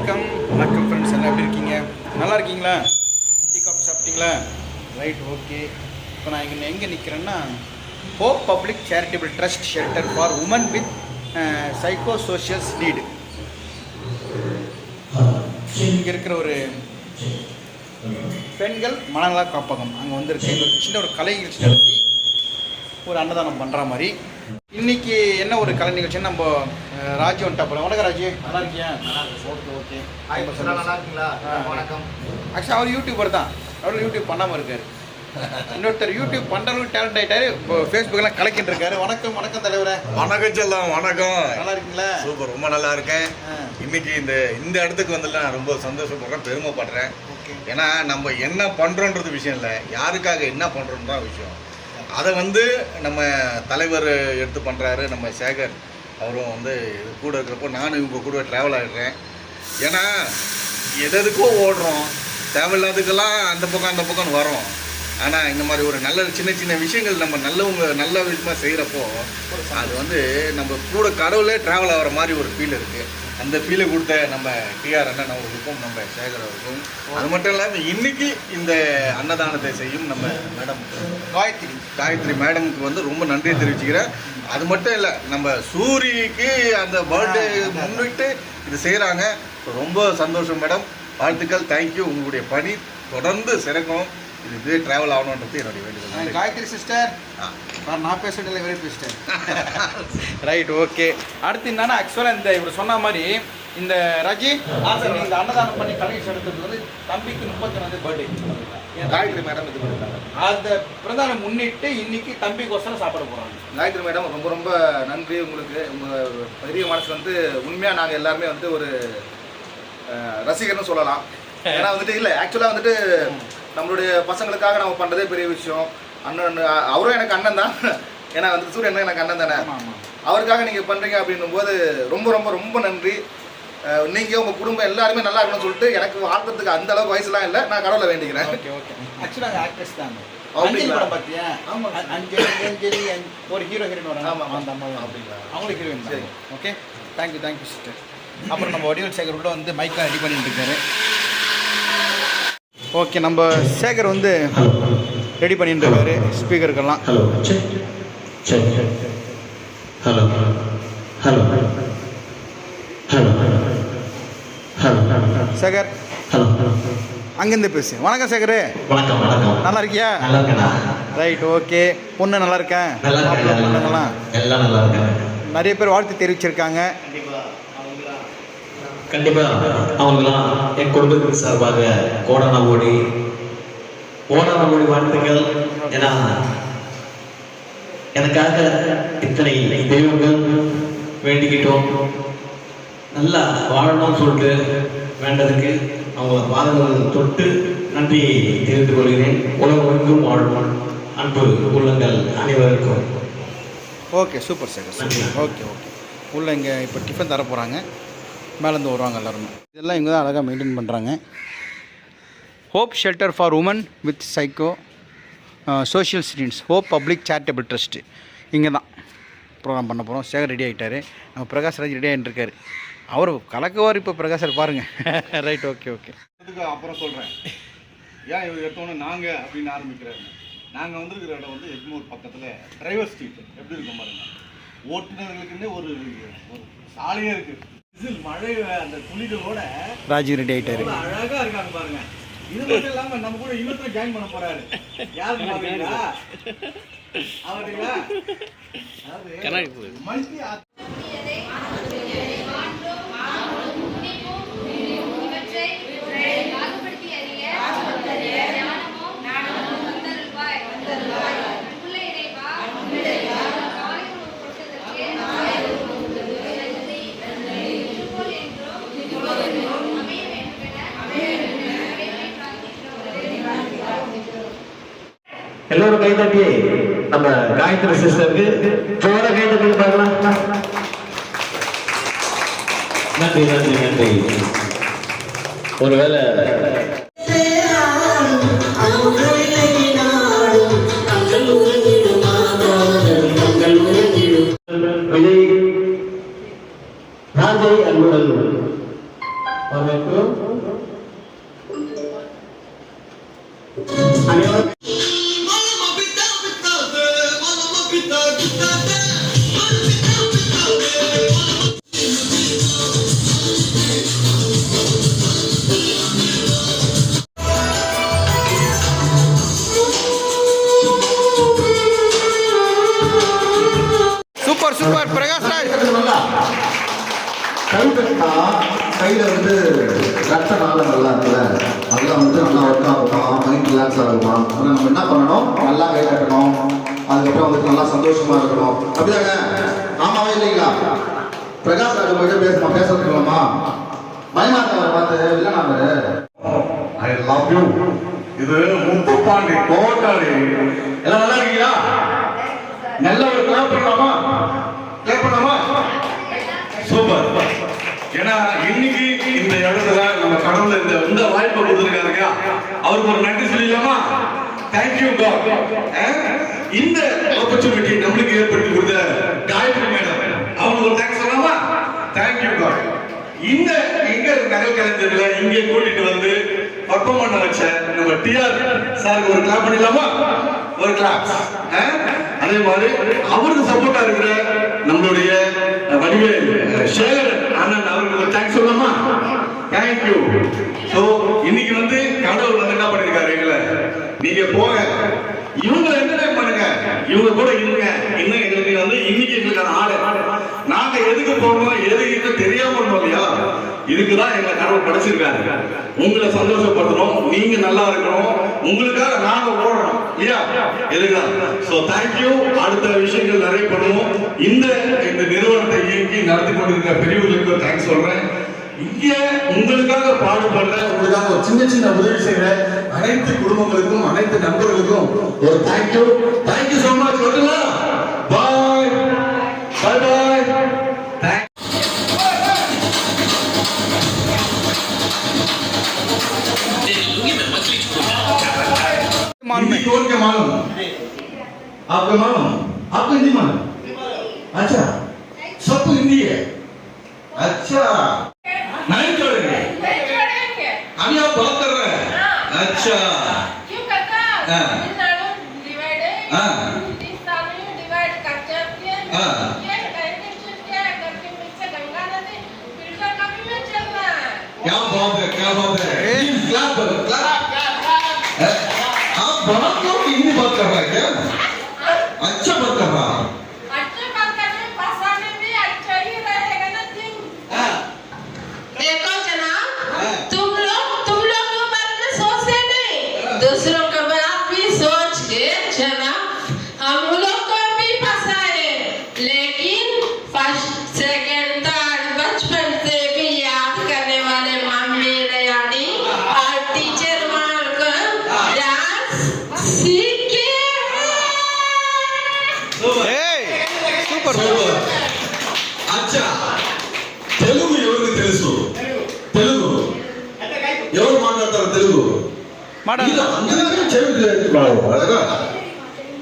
வணக்கம். வணக்கம் ஃப்ரெண்ட்ஸ் எல்லாம் எப்படி இருக்கீங்க? நல்லா இருக்கீங்களா? டீ காஃபி சாப்பிட்டீங்களா? ரைட் ஓகே இப்போ நான் இங்கே எங்கே நிற்கிறேன்னா Hope Public Charitable Trust Shelter for Women with psycho socials need இங்கே இருக்கிற ஒரு பெண்கள் மனநல காப்பகம் அங்கே வந்திருக்கு. ஒரு சின்ன ஒரு கலை நிகழ்ச்சி நடத்தி ஒரு அன்னதானம் பண்ணுற மாதிரி. இன்னைக்கு என்ன ஒரு கலை நிகழ்ச்சின்னு நம்ம ராஜு வந்துட்டா போல. வணக்கம் ராஜு. நல்லா இருக்கியா ஓகே ஓகே. ஹாய் நல்லா நல்லா இருக்கீங்களா ஆ. வணக்கம். ஆக்சுவலி அவர் யூடியூபர் தான். அவர் யூடியூப் பண்ணாமல் இருக்காரு. இன்னொருத்தர் யூடியூப் பண்ணுறவங்க டேலண்ட் ஆகிட்டாரு இப்போ ஃபேஸ்புக்கெல்லாம் கலக்கிட்டு இருக்காரு. வணக்கம் வணக்கம் தலைவரே. வணக்கம் செல்லம் வணக்கம். நல்லா இருக்கீங்களா சூப்பர் ரொம்ப நல்லா இருக்கேன். இன்னைக்கு இந்த இந்த இடத்துக்கு வந்து நான் ரொம்ப சந்தோஷப்படுறேன் பெருமைப்படுறேன். ஓகே. ஏன்னா நம்ம என்ன பண்றோன்றது விஷயம் இல்லை. யாருக்காக என்ன பண்றோம் தான் விஷயம். அதை வந்து நம்ம தலைவர் எடுத்து பண்றாரு நம்ம சேகர். அவரும் வந்து இது கூட இருக்கிறப்போ நானும் இவங்க கூட ட்ராவல் ஆகிடுறேன் ஏன்னா எது எதுக்கோ ஓடுறோம். தேவையில்லாததுக்கெல்லாம் அந்த பக்கம் அந்த பக்கம் வரோம் ஆனால் இந்த மாதிரி ஒரு நல்ல சின்ன சின்ன விஷயங்கள் நம்ம நல்லவங்க நல்ல விதமாக செய்கிறப்போ அது வந்து நம்ம கூட கடவுளே ட்ராவல் ஆகிற மாதிரி ஒரு ஃபீல் இருக்குது அந்த ஃபீலை கொடுத்த நம்ம டிஆர் அண்ணன் அவர்களுக்கும் நம்ம சேகர் அவர்களுக்கும். அது மட்டும் இல்லாமல் இன்னைக்கு இந்த அன்னதானத்தை செய்யும் நம்ம மேடம் காயத்ரி. காயத்ரி மேடமுக்கு வந்து ரொம்ப நன்றி தெரிவிச்சுக்கிறேன். அது மட்டும் இல்லை நம்ம சூரிக்கு அந்த பர்த்டே முன்னிட்டு இது செய்கிறாங்க ரொம்ப சந்தோஷம் மேடம். வாழ்த்துக்கள் தேங்க்யூ உங்களுடைய பணி தொடர்ந்து சிறக்கும். இது இதே ட்ராவல் ஆகணுன்றது என்னுடைய நன்றி. காயத்ரி சிஸ்டர். நான் பேசுறது இல்லை பேசிட்டேன் ரைட் ஓகே அடுத்து என்னன்னா ஆக்சுவலாக இந்த இவர் சொன்ன மாதிரி இந்த ரஜி இந்த அன்னதானம் பண்ணி கலெக்ஷன் எடுத்தது வந்து தம்பிக்கு முப்பத்தி ரெண்டு பர்த்டே காயத்ரி மேடம் இது பண்ணிருக்காங்க? அந்த பிரதான முன்னிட்டு இன்னைக்கு தம்பிக்கோசரம் சாப்பிட போறாங்க. காயத்ரி மேடம் ரொம்ப ரொம்ப நன்றி உங்களுக்கு. உங்கள் பெரிய மனசு வந்து உண்மையாக நாங்கள் எல்லாருமே வந்து ஒரு ரசிகர்னு சொல்லலாம். ஏன்னா வந்துட்டு இல்லை ஆக்சுவலாக வந்துட்டு நம்மளுடைய பசங்களுக்காக நம்ம பண்ணுறதே பெரிய விஷயம். அண்ணன் அவரும் எனக்கு அண்ணன் தான். ஏன்னா வந்து சூரியன் எனக்கு அண்ணன் தானே. அவருக்காக நீங்கள் பண்ணுறீங்க அப்படின்னும் போது ரொம்ப ரொம்ப ரொம்ப நன்றி. அஹ், நீங்க உங்க குடும்பம் எல்லாருமே நல்லா இருக்கணும்னு சொல்லிட்டு எனக்கு வாழ்றதுக்கு அந்த அளவுக்கு வயசுலாம் இல்லை. நான் கடவுளை வேண்டிக்கிறேன். Okay okay. ஆக்சுவலாக ஆக்ட்ரஸ் தான் அப்படிங்களா? அஞ்சலி படம் பார்த்தியா ஆமா. அ- அஞ்சலி அஞ்சலி அஞ்- ஒரு ஹீரோ ஹீரோயின் வராங்க ஆமா, ஆமா. அந்த அம்மா. அப்படிங்களா? அவங்களும் ஹீரோயின். சரி. ஓகே தேங்க்யூ தேங்க்யூ சிஸ்டர் அப்புறம் நம்ம வடிவல் சேகர் கூட வந்து மைக்கெலாம் ரெடி பண்ணிட்டு இருக்காரு. ஓகே நம்ம சேகர் வந்து ரெடி பண்ணிட்டு இருக்காரு ஸ்பீக்கருக்கெல்லாம். Hello hello hello hello hello Sekar hello அங்கேருந்து பேசு. வணக்கம் சேகர். வணக்கம் வணக்கம். நல்லா இருக்கியா நல்லா ரைட் ஓகே. பொண்ணு நல்லா இருக்கேன் நல்லா இருக்கேன் மாப்பிள்ளை நல்லா பொண்ணுங்களாம் இருக்கேன். எல்லாம் நல்லா இருக்கேன் நிறைய பேர் வாழ்த்து தெரிவிச்சிருக்காங்க. கண்டிப்பா. அவங்களாம் என் குடும்பத்தின் சார்பாக கோடான கோடி கோடான கோடி வாழ்த்துக்கள். ஏன்னா எனக்காக இத்தனை தெய்வங்கள் வேண்டிக்கிட்டோம். நல்லா வாழணும்னு சொல்லிட்டு வேண்டதுக்கு அவங்க பாதங்கள் தொட்டு நன்றி தெரிந்து கொள்கிறேன். உலகம் எங்கும் வாழும் அன்பு உள்ளங்கள் அனைவருக்கும். Okay super super okay okay. உள்ளே இங்கே இப்போ டிஃபன் தர போகிறாங்க மேலேருந்து வருவாங்க எல்லாருமே. இதெல்லாம் இவங்க தான் அழகாக மெயின்டைன் பண்ணுறாங்க Hope Shelter for Women with psycho social students Hope Public Charitable Trust இங்கே தான் ப்ரோக்ராம் பண்ண போகிறோம் சேகர் ரெடி ஆகிட்டாரு நம்ம பிரகாஷ் ராஜ் ரெடி ஆகிட்டு இருக்காரு. அவர் கலக்குவார் இப்போ பிரகாஷர் பாருங்கள் ரைட் ஓகே ஓகே அதுக்கு அப்புறம் சொல்கிறேன் ஏன் இவர் எடுத்தோன்னே நாங்கள் அப்படின்னு ஆரம்பிக்கிறாரு? நாங்கள் வந்திருக்கிற இடம் வந்து எக்மூர் பக்கத்தில் டிரைவர் ஸ்ட்ரீட் எப்படி இருக்கும் பாருங்க? ஓட்டுநர்களுக்குன்னே ஒரு ஒரு சாலையே இருக்கு. விசில் மழை அந்த துளிகளோட ராஜு ரெடி ஆகிட்டாரு எவ்வளவு அழகா இருக்காங்க பாருங்க. இது மட்டும் இல்லாம நம்ம கூட இன்னொருத்தர் ஜாயின் பண்ண போறாரு. யாரு பாத்தீங்களா மல்டி எல்லோரும் கை தட்டி நம்ம காயத்ரி சிஸ்டருக்கு ஜோர கை தட்டி பார்க்கலாம் நன்றி நன்றி நன்றி. ஒருவேளை விஜய் ராஜை அன்புடன் அமைப்பு அனைவரும் சூப்பர் பிரகாஷ் ராஜ் கை கட்டினா கையில் வந்து ரத்த நாளம் நல்லா இருக்குல்ல? அதெல்லாம் வந்து நல்லா ஒர்க் ஆகுமா. மைண்ட் ரிலாக்ஸ் ஆகுமா ஆனால் நம்ம என்ன பண்ணணும்? நல்லா கை கட்டணும் அதுக்கப்புறம் வந்துட்டு நல்லா சந்தோஷமா இருக்கணும். அப்படிதாங்க ஆமாவா இல்லைங்களா? பிரகாஷ் ராஜ் உங்ககிட்ட பேசணுமா பேச இருக்கலாமா பயமா இருக்கவரை பார்த்து அவரு? ஐ லவ் யூ இது முத்துப்பாண்டி கோட்டாளி எல்லாம் நல்லா இருக்கீங்களா நல்ல ஒரு கிளாப் பண்ணலாமா கிளாப் பண்ணலாமா சூப்பர் ஏன்னா இன்னைக்கு இந்த இடத்துல நம்ம கடவுள் இந்த இந்த வாய்ப்பை கொடுத்துருக்காருங்க அவருக்கு ஒரு நன்றி சொல்லிடலாமா? தேங்க்யூ காட் இந்த ஆப்பர்ச்சுனிட்டி நம்மளுக்கு ஏற்படுத்தி கொடுத்த காயத்ரி மேடம் அவங்களுக்கு ஒரு தேங்க்ஸ் சொல்லலாமா? தேங்க்யூ காட் இந்த எங்க நகல் கலைஞர்ல இங்க கூட்டிட்டு வந்து பர்ஃபார்ம் பண்ண வச்ச நம்ம டிஆர் சாருக்கு ஒரு கிளாப் பண்ணிடலாமா? ஒரு கிளாப் அதே மாதிரி அவருக்கு சப்போர்ட்டா இருக்கிற நம்மளுடைய வடிவேல் சேகர் அண்ணன் அவருக்கு ஒரு தேங்க்ஸ் சொல்லலாமா தேங்க்யூ ஸோ இன்னைக்கு வந்து கடவுள் வந்து என்ன பண்ணிருக்காரு எங்களை நீங்க போங்க இவங்க என்டர்டைன் பண்ணுங்க இவங்க கூட இருங்க இன்னும் எங்களுக்கு வந்து இன்னைக்கு எங்களுக்கான நாங்க எதுக்கு போறோம் எதுக்கு தெரியாம இருந்தோம் இல்லையா? இதுக்குதான் எங்களை கடவுள் படைச்சிருக்காரு. உங்களை சந்தோஷப்படுத்தணும் நீங்க நல்லா இருக்கணும் உங்களுக்காக நாங்க ஓடணும் இல்லையா? எதுக்குதான் சோ தேங்க்யூ அடுத்த விஷயங்கள் நிறைய பண்ணுவோம். இந்த இந்த நிறுவனத்தை இயக்கி நடத்தி கொண்டிருக்கிற பெரியவர்களுக்கு தேங்க்ஸ் சொல்றேன். இங்க உங்களுக்காக பாடுபடுற உங்களுக்காக ஒரு சின்ன சின்ன உதவி செய்யற அனைத்து குடும்பங்களுக்கும் அனைத்து நண்பர்களுக்கும் ஒரு தேங்க்யூ தேங்க்யூ சோ மச் வரலாம் பாய் मालूम है के मालूम आपको मालूम आपको हिंदी मालूम अच्छा। सब तो हिंदी है। अच्छा। नहीं छोड़ेंगे अभी आप बात कर रहे हैं। अच्छा। क्यों करता हाँ।, हाँ।, हाँ। क्या बात है क्या बात है।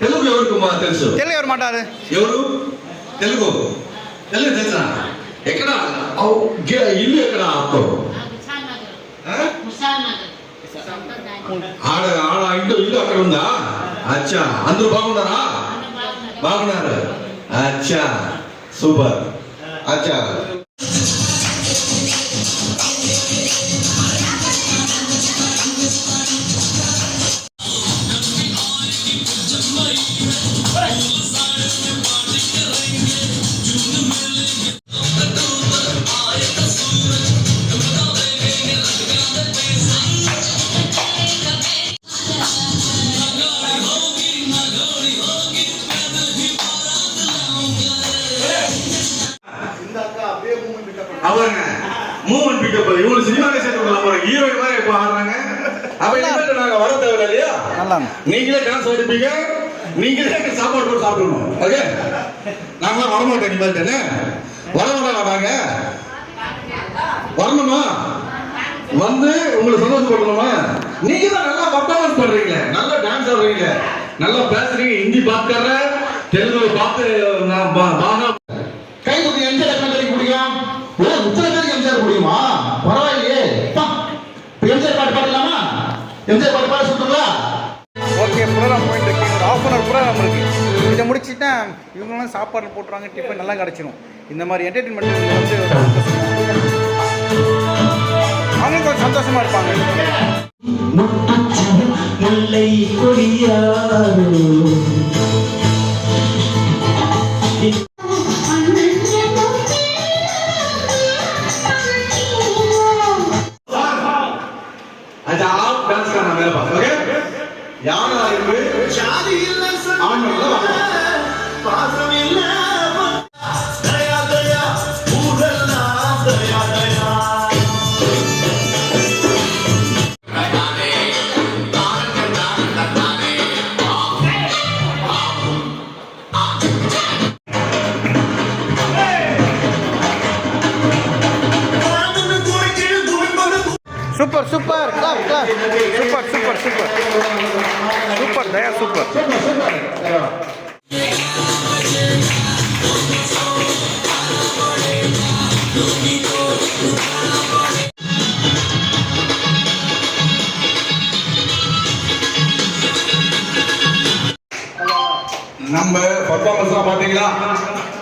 తెలుగు ఎవరికి తెలుసు? తెలుగు ఎవరు మాట్లాడు ఎవరు? తెలుగు. తెలుగు తెలుసా? ఎక్కడ? ఇల్లు ఎక్కడ? ఆడ ఆడ ఇంట్లో ఇల్లు అక్కడ ఉందా? అచ్చా. అందరూ బాగున్నారా. బాగున్నారు. అచ్చా. సూపర్. అచ్చా. நல்லா நீங்களே டான்ஸ் ஆடிப்பீங்க நீங்களே சாப்பாடு போட்டு சாப்பிடணும். ஓகே நாங்களாம் வரமாட்டோம் இனிமேல் தானே? வர வர வராங்க வரணுமா? வந்து உங்களை சந்தோஷப்படணுமா நீங்க தான் நல்லா பர்ஃபார்மன்ஸ் பண்றீங்க நல்லா டான்ஸ் ஆடுறீங்க நல்லா பேசுறீங்க. ஹிந்தி பாத் தெலுங்கு பார்த்து நான் பா- பாகா கை கொடுத்து எம்ஜிஆர் எத்தனை பேருக்கு பிடிக்கும்? ஓ இத்தனை பேருக்கு எம்ஜிஆர் பிடிக்குமா? பரவாயில்லையே. எம்ஜிஆர் பாட்டு பாட சொல்லுங்களா ப்ரோக்ராம் போயிட்டு இருக்கு ஒரு ஆஃப் அன் ஹவர் ப்ரோக்ராம் இருக்குது இதை முடிச்சுட்டா இவங்களாம் சாப்பாடு போட்டுருவாங்க டிஃபன் நல்லா கிடச்சிரும் இந்த மாதிரி என்டர்டெயின்மெண்ட் வந்து ஒரு சந்தோஷம். அவங்க கொஞ்சம் சந்தோஷமாக இருப்பாங்க முல்லை கொடியாரோ अच्छा आप डांस करना मेरे पास ओके யார் ஆயிருக்கு super super clap clap super super super super Daya super நம்ம பர்ஃபார்மன்ஸ்லாம் பாத்தீங்களா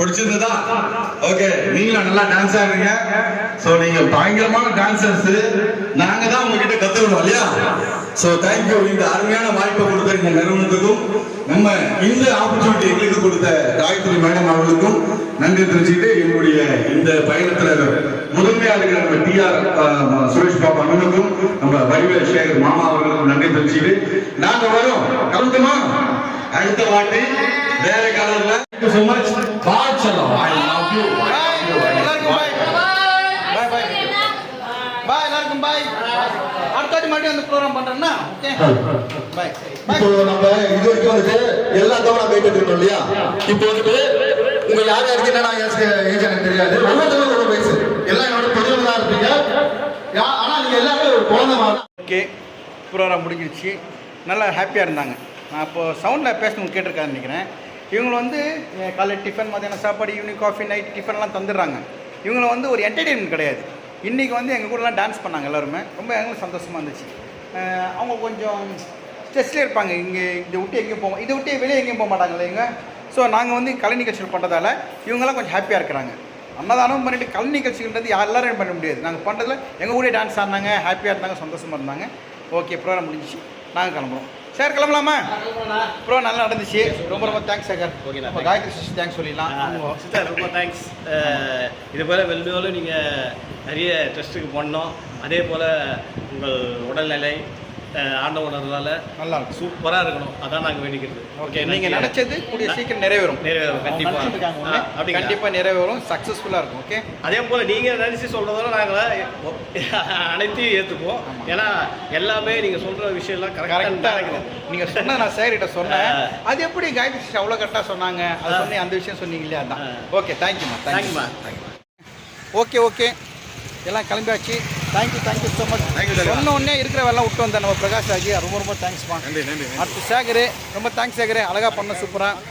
பிடிச்சிருந்ததா? ஓகே நீங்களும் நல்லா டான்ஸ் ஆடுறீங்க. சோ நீங்க பயங்கரமான டான்சர்ஸ் நாங்க தான் உங்ககிட்ட கத்துக்கணும் இல்லையா? சோ தேங்க்யூ இந்த அருமையான வாய்ப்பை கொடுத்த இந்த நிறுவனத்துக்கும் நம்ம இந்த ஆப்பர்ச்சுனிட்டி எங்களுக்கு கொடுத்த காயத்ரி மேடம் அவர்களுக்கும் நன்றி தெரிஞ்சுக்கிட்டு என்னுடைய இந்த பயணத்துல முதன்மையா இருக்கிற நம்ம டி ஆர் சுரேஷ் பாபு அண்ணனுக்கும் நம்ம வடிவேல் சேகர் மாமா அவர்களுக்கும் நன்றி தெரிஞ்சுக்கிட்டு நாங்க வரோம். கலந்துமா அடுத்த வாட்டி வேற கலர்ல சோ மச் மறுபடியும் வந்து ப்ரோக்ராம் பண்ணுறேன்னா ஓகே பாய் இப்போ நம்ம இது வரைக்கும் வந்துட்டு எல்லா தவறும் போயிட்டு இருக்கோம் இல்லையா? இப்போ வந்துட்டு உங்க யார் யாருக்கு என்ன ஏஜ் எனக்கு தெரியாது? ஒவ்வொருத்தரும் ஒரு வயசு எல்லாம் என்னோட பெரியவங்க தான் இருப்பீங்க. யா- ஆனா நீங்க எல்லாமே ஒரு குழந்தை மாதிரி. ஓகே ப்ரோக்ராம் முடிஞ்சிருச்சு. நல்லா ஹாப்பியாக இருந்தாங்க. நான் இப்போ சவுண்டில் பேசணும் கேட்டிருக்காருன்னு நினைக்கிறேன். இவங்க வந்து அஹ், காலை டிஃபன் மத்தியானம் சாப்பாடு ஈவினிங் காஃபி நைட் டிஃபன்லாம் தந்துடுறாங்க. இவங்கள வந்து ஒரு என்டர்டெயின்மெண்ட் கிடையாது. இன்றைக்கி வந்து எங்கள் கூடலாம் டான்ஸ் பண்ணாங்க எல்லாருமே. ரொம்ப எங்களுக்கு சந்தோஷமாக இருந்துச்சு. அவங்க கொஞ்சம் ஸ்ட்ரெஸ்லேயே இருப்பாங்க. இங்கே இதை விட்டு எங்கேயும் போவோம் இதை விட்டு வெளியே எங்கேயும் போக மாட்டாங்க இல்லைங்க ஸோ நாங்கள் வந்து கலை நிகழ்ச்சிகள் பண்ணுறதால இவங்கெல்லாம் கொஞ்சம் ஹாப்பியாக இருக்கிறாங்க. அன்னதானம் பண்ணிட்டு கலை நிகழ்ச்சிகள்ன்றது யார் எல்லாரும் பண்ண முடியாது. நாங்கள் பண்ணுறதுல எங்கள் கூட டான்ஸ் ஆடினாங்க ஹாப்பியாக இருந்தாங்க சந்தோஷமாக இருந்தாங்க. ஓகே ப்ரோக்ராம் முடிஞ்சிச்சு. நாங்கள் கிளம்புறோம். சார் கிளம்பலாமா? ப்ரோ நல்லா நடந்துச்சு. ரொம்ப ரொம்ப தேங்க்ஸ் சார். ஓகேண்ணா, நம்ம காயத்ரி சிஸ்டர் தேங்க்ஸ் சொல்லிடலாம். சிஸ்டர் ரொம்ப தேங்க்ஸ் இது போல் வெல்லுவோலும் நீங்கள் நிறைய டெஸ்ட்டுக்கு பண்ணோம் அதே போல் உங்கள் உடல்நிலை அஹ், ஆண்ட உணர்வால் நல்லா இருக்கும். சூப்பராக இருக்கணும். அதான் நாங்கள் வேண்டிக்கிறது. ஓகே நீங்கள் நினச்சது கூடிய சீக்கிரம் நிறைவேறும். நிறைவேறும், கண்டிப்பா. நினைச்சிட்டு இருக்காங்க ஒண்ணு. ஆ, அப்படிங்களா? கண்டிப்பாக நிறைவேறும் சக்ஸஸ்ஃபுல்லாக இருக்கும் ஓகே அதே போல் நீங்கள் நினச்சி சொல்கிறதோட நாங்கள் அனைத்தையும் ஏற்றுப்போம் ஏன்னா எல்லாமே நீங்கள் சொல்கிற விஷயம்லாம் கரெக்டாக இருக்குது நீங்கள் சொன்ன நான் சேரிட்ட சொன்னேன். அது எப்படி காயத்ரி அவ்வளோ கரெக்டாக சொன்னாங்க? அது சொன்னீங்க அந்த விஷயம் சொன்னீங்க இல்லையா? அதான். ஓகே தேங்க்யூமா தேங்க்யூமா ஓகே ஓகே எல்லாம் கிளம்பியாச்சு. Thank you thank you so much. சொன்ன உடனே இருக்கிற வேலை விட்டு வந்தேன் நம்ம பிரகாஷ் ராஜி ரொம்ப ரொம்ப தேங்க்ஸ்மா நன்றி நன்றி அடுத்து சேகர் ரொம்ப தேங்க்ஸ் சேகர். அழகாக பண்ண சூப்பராக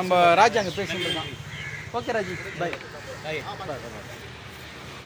நம்ம ராஜ் அங்கே பேசிட்டு இருக்கான். ஓகே ராஜி. பை